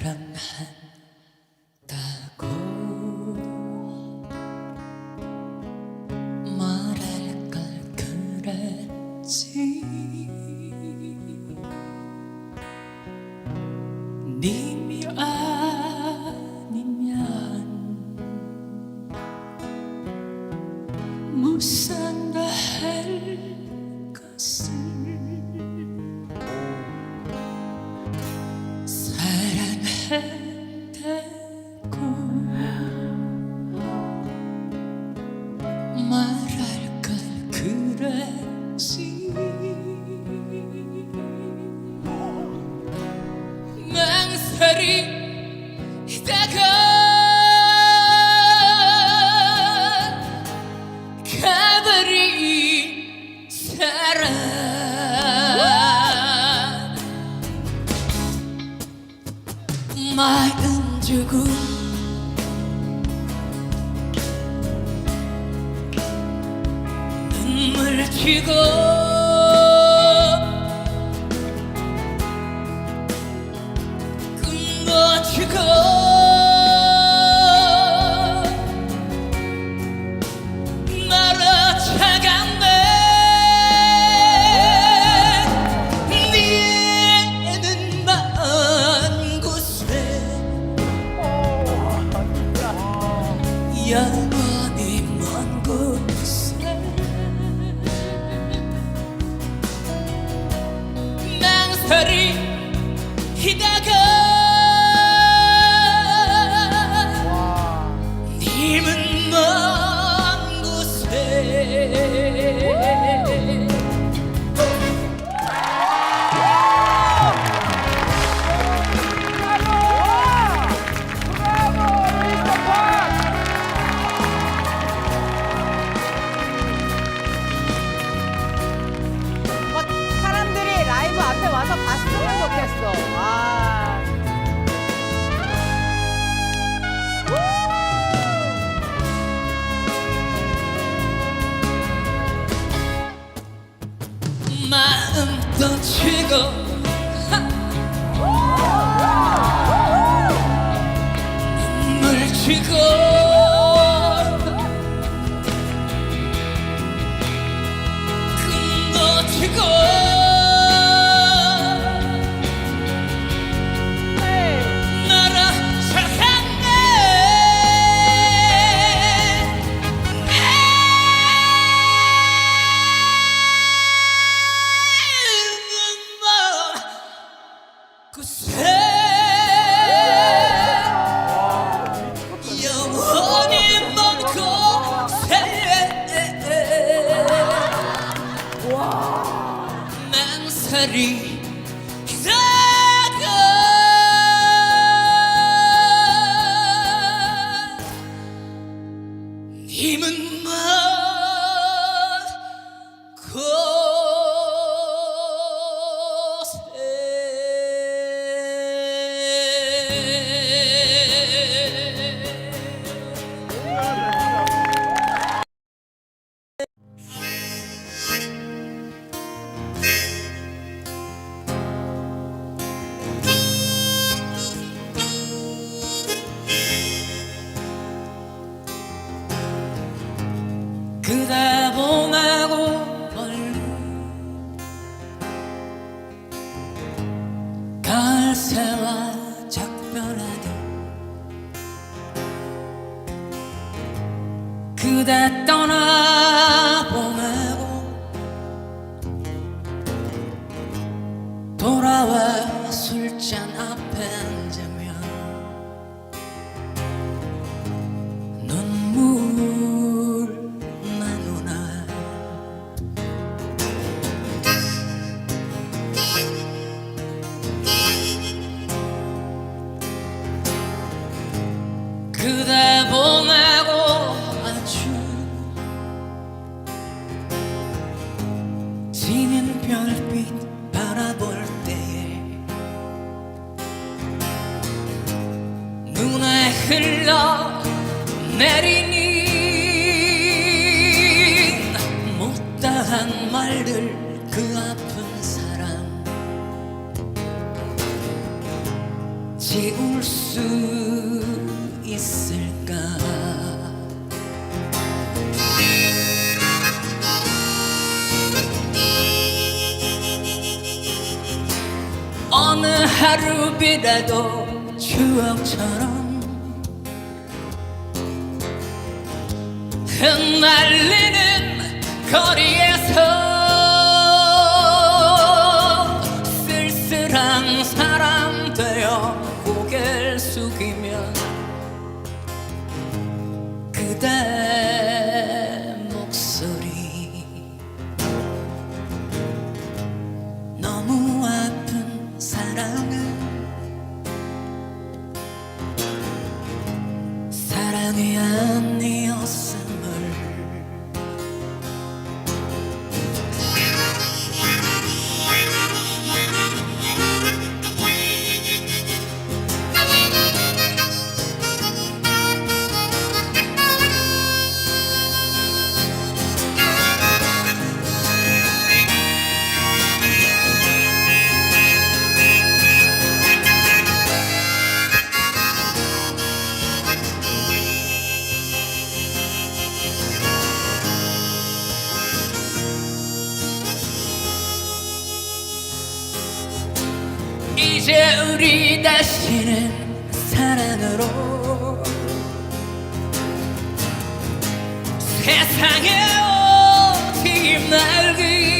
사랑한다고 말할 걸 그랬지. 님이 아니면 못산 망설이다가 가버린 사랑. 주고 눈물 쥐고 차갑네 니는 먼 곳에 영원히 먼 곳에 망설이 히다가 님은 먼 마음도 치고 망 그대 보내고 멀리 가을새와 작별하듯 그대 떠나 보내고 돌아와 술잔 앞에 앉으 그대 보내고 아주 지는 별빛 바라볼 때에 눈에 흘러 내리니 못다한 말들 그 아픈 사랑. 지울 수 있을까? 어느 하루 비라도 추억처럼 흩날리는 거리에서 우리 다시는 사랑으로 세상에 어디 날기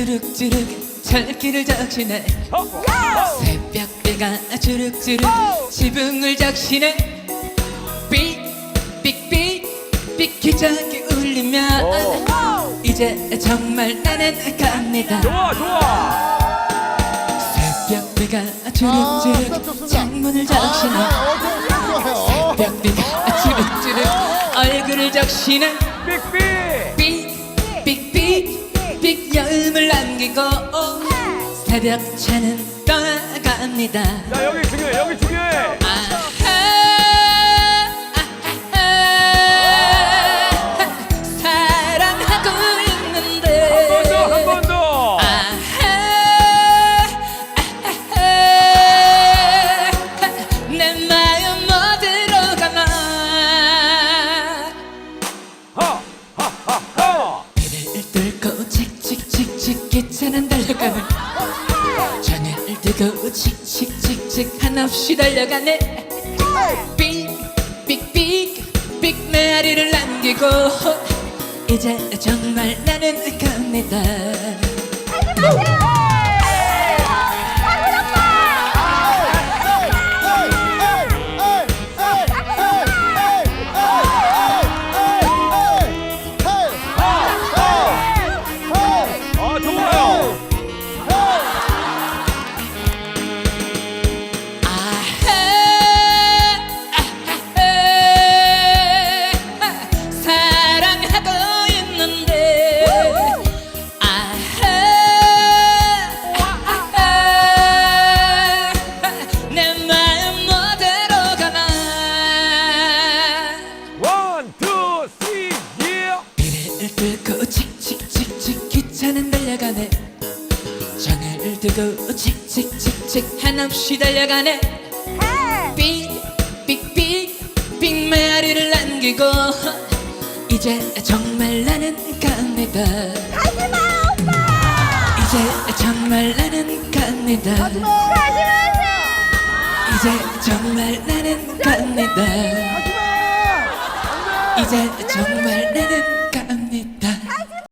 주룩주룩 철길을 적시네. 새벽비가 주룩주룩 지붕을 적시네. 삑삑 삑 기적이 울리면 이제 정말 나는 갑니다. 좋아 좋아 새벽비가 주룩주룩 창문을 적시네. 새벽비가 주룩주룩 얼굴을 적시네. 삑삑 남기고 새벽차는 떠나갑니다. 자 여기 중요해 여기 중요해. 아 칙칙칙칙 한없이 달려가네. 삑삑삑삑 메아리를 남기고 이제 정말 나는 갑니다 칙칙칙칙 한없이 달려가네. 삑삑삑삑 메아리를 남기고 이제 정말 나는 갑니다. 이제 정말 나는 갑니다. 이제 정말 나는 갑니다. 이제 정말 나는